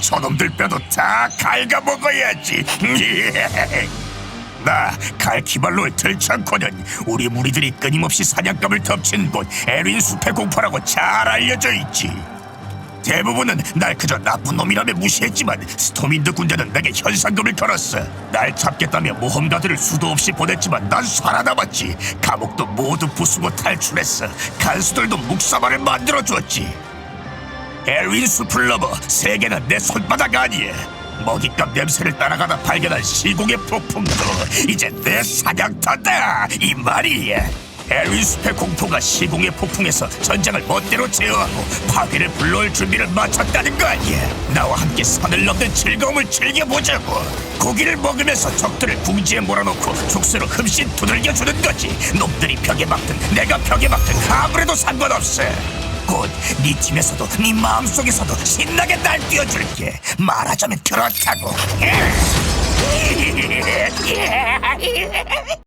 저놈들 뼈도 다 갉아먹어야지. 나 갈키발로의 들창코는 우리 무리들이 끊임없이 사냥감을 덮친 곳 에린 숲의 공포라고 잘 알려져 있지. 대부분은 날 그저 나쁜 놈이라며 무시했지만 스톰인드 군대는 내게 현상금을 걸었어. 날 잡겠다며 모험가들을 수도 없이 보냈지만 난 살아남았지. 감옥도 모두 부수고 탈출했어. 간수들도 묵사발을 만들어 줬지. 숲을 넘어 세계는 내 손바닥 아니야. 먹잇감 냄새를 따라가다 발견한 시공의 폭풍도 이제 내 사냥터다 이 말이야. 숲의 공포가 시공의 폭풍에서 전장을 멋대로 제어하고 파괴를 불러올 준비를 마쳤다는 거 아니야. 나와 함께 선을 넘는 즐거움을 즐겨보자고. 고기를 먹으면서 적들을 궁지에 몰아놓고 족쇄로 흠씬 두들겨주는 거지. 놈들이 벽에 막든 내가 벽에 막든 아무래도 상관없어. 곧네 팀에서도 네 마음속에서도 신나게 날뛰어줄게. 말하자면 그렇다고